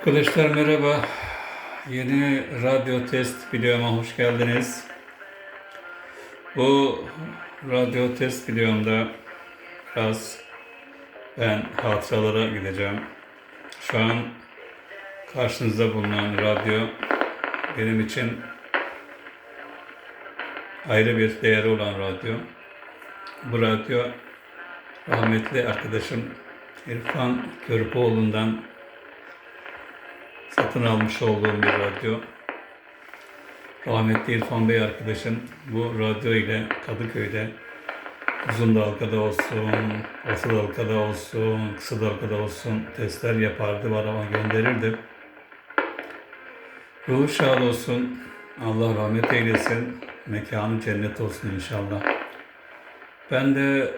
Arkadaşlar merhaba. Yeni radyo test videoma hoş geldiniz. Bu radyo test videomda biraz ben hatıralara gideceğim. Şu an karşınızda bulunan radyo benim için ayrı bir değeri olan radyo. Bu radyo rahmetli arkadaşım İrfan Körpoğlu'ndan satın almış olduğum bir radyo. Rahmetli İrfan Bey arkadaşım bu radyo ile Kadıköy'de uzun dalgada olsun, orta dalgada olsun, kısa dalgada olsun testler yapardı, bana gönderirdi. Ruhu şad olsun, Allah rahmet eylesin, mekanı cennet olsun inşallah. Ben de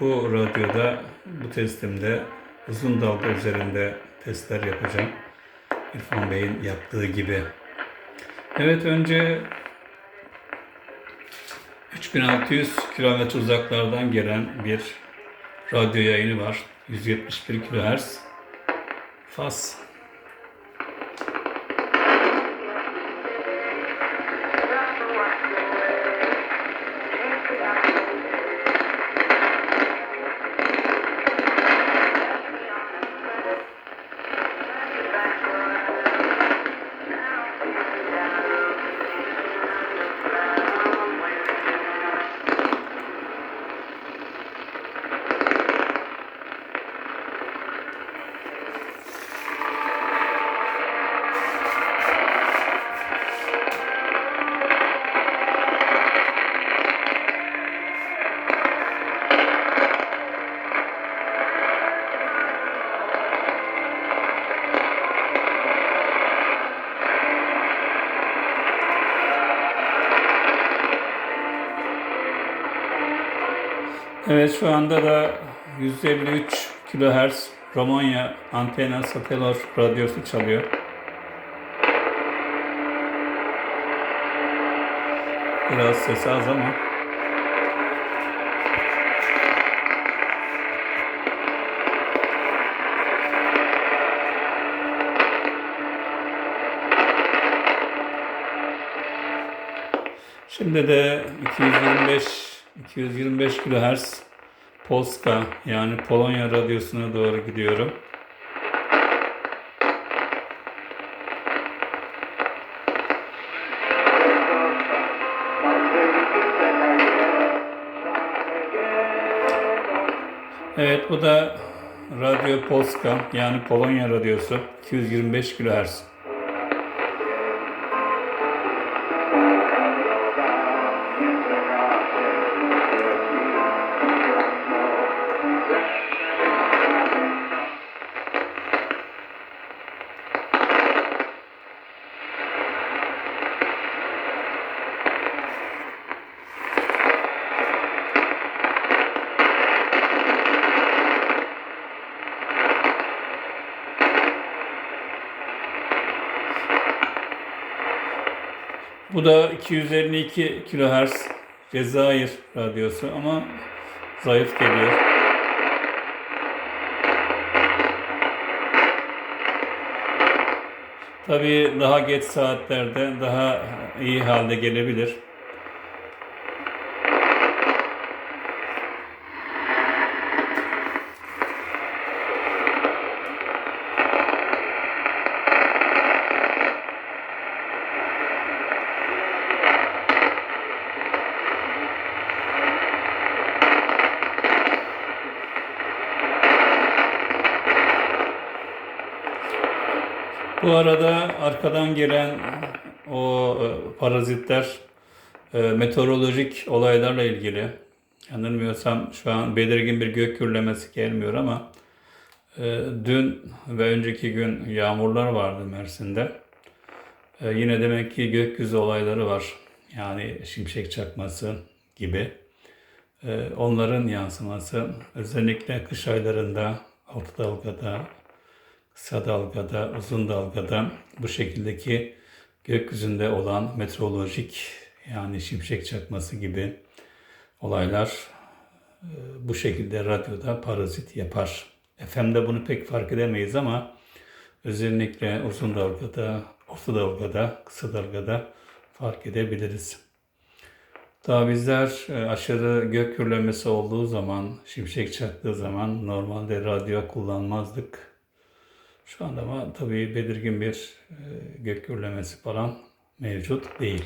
bu radyoda, bu testimde uzun dalga üzerinde testler yapacağım. İrfan Bey'in yaptığı gibi. Evet önce 3600 kilometre uzaklardan gelen bir radyo yayını var. 171 kHz. Fas. Evet şu anda da 153 kHz Romanya antena satelor radyosu çalıyor. Biraz ses az ama. Şimdi de 225 225 kHz Polska yani Polonya radyosuna doğru gidiyorum. Evet bu da Radyo Polska yani Polonya radyosu 225 kHz. Bu da 252 kHz Cezayir radyosu ama zayıf geliyor. Tabii daha geç saatlerde daha iyi halde gelebilir. Bu arada arkadan gelen o e, parazitler e, meteorolojik olaylarla ilgili. Yanılmıyorsam şu an belirgin bir gök gürlemesi gelmiyor ama e, dün ve önceki gün yağmurlar vardı Mersin'de. Yine demek ki gökyüzü olayları var. Yani şimşek çakması gibi. Onların yansıması özellikle kış aylarında, orta dalgada, kısa dalgada, uzun dalgada bu şekildeki gökyüzünde olan meteorolojik yani şimşek çakması gibi olaylar e, bu şekilde radyoda parazit yapar. FM'de bunu pek fark edemeyiz ama özellikle uzun dalgada, orta dalgada, kısa dalgada fark edebiliriz. Daha bizler e, aşırı gök gürlemesi olduğu zaman, şimşek çaktığı zaman normalde radyo kullanmazdık. Şu anda ama tabii belirgin bir e, gök gürlemesi falan mevcut değil.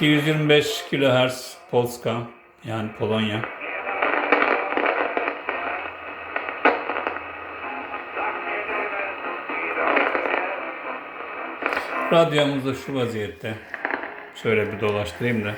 ...225 kHz Polska yani Polonya. Radyomuz da şu vaziyette. Şöyle bir dolaştırayım da.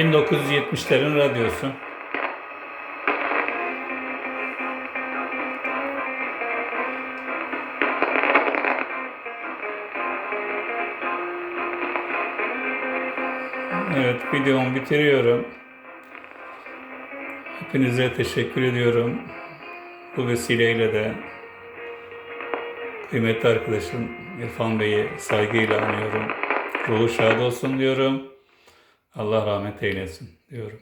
...1970'lerin radyosu. Evet, videomu bitiriyorum. Hepinize teşekkür ediyorum. Bu vesileyle de kıymetli arkadaşım İrfan Bey'i saygıyla anıyorum. Ruhu şad olsun diyorum. Allah rahmet eylesin diyorum.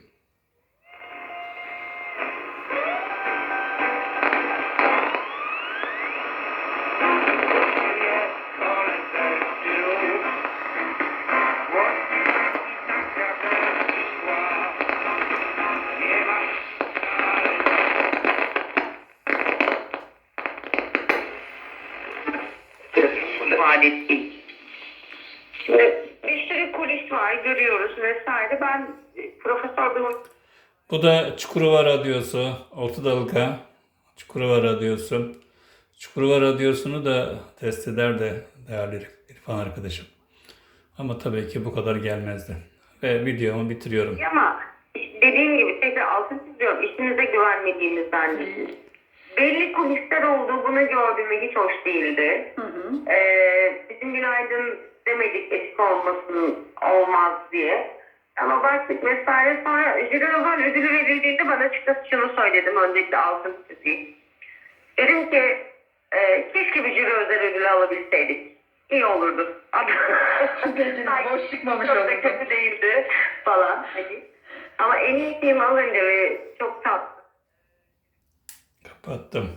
ifade var, görüyoruz vesaire. Ben e, Profesör Bey'in Bu da Çukurova Radyosu, Orta Dalga Çukurova Radyosu. Çukurova Radyosu'nu da test eder de değerli İrfan arkadaşım. Ama tabii ki bu kadar gelmezdi. Ve videomu bitiriyorum. ama dediğim gibi tekrar altın çiziyorum. İşinize güvenmediğimizden değil. Belli kulisler oldu, bunu gördüğüme hiç hoş değildi. Ee, bizim günaydın demedik etik olmasın olmaz diye. Ama baktık vesaire sonra jüri özel ödülü verildiğinde bana açıkçası şunu söyledim öncelikle altın çizeyim. Dedim ki e, keşke bir jüri özel ödülü alabilseydik. İyi olurdu. Gözünüz boş çıkmamış Çok da olurdu. kötü değildi falan. Hani. Ama en iyi film alınca ve çok tatlı. Kapattım.